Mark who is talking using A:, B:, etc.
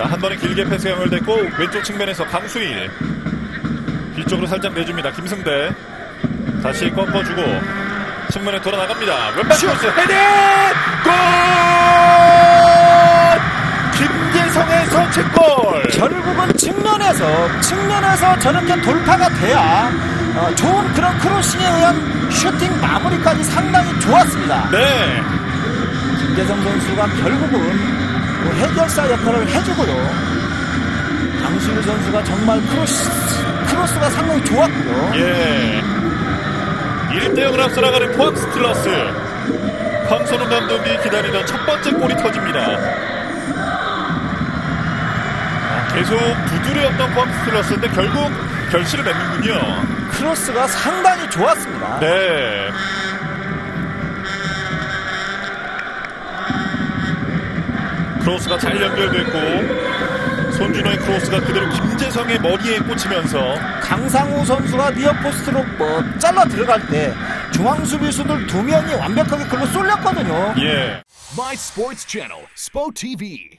A: 자, 한 번에 길게 패스가 연결됐고 왼쪽 측면에서 강수일 뒤쪽으로 살짝 내줍니다. 김승대 다시 꺾어주고 측면에 돌아 나갑니다. 왼발 슈스 헤딩 골! 김재성의 선취골.
B: 결국은 측면에서 측면에서 저렇게 돌파가 돼야 어, 좋은 그런 크로싱에 의한 슈팅 마무리까지 상당히 좋았습니다.
A: 네.
B: 김재성 선수가 결국은 뭐 해결사 역할을 해주고요. 강수일 선수가 정말 크로스, 크로스가 상당히 좋았고요.
A: 예. 1대0으로 앞서 나가는 포항 스틸러스. 황선우 감독이 기다리던 첫 번째 골이 터집니다. 아, 계속 두드려였던 포항 스틸러스인데 결국 결실을 맺는군요.
B: 크로스가 상당히 좋았습니다.
A: 네. 크로스가 잘 연결됐고 손준호의 크로스가 그대로 김재성의 머리에 꽂히면서
B: 강상우 선수가 니어포스트로 뭐 잘라 들어갈 때 중앙 수비수들 두 명이 완벽하게 글로 쏠렸거든요.
A: 예.
C: My Sports Channel, SPO TV.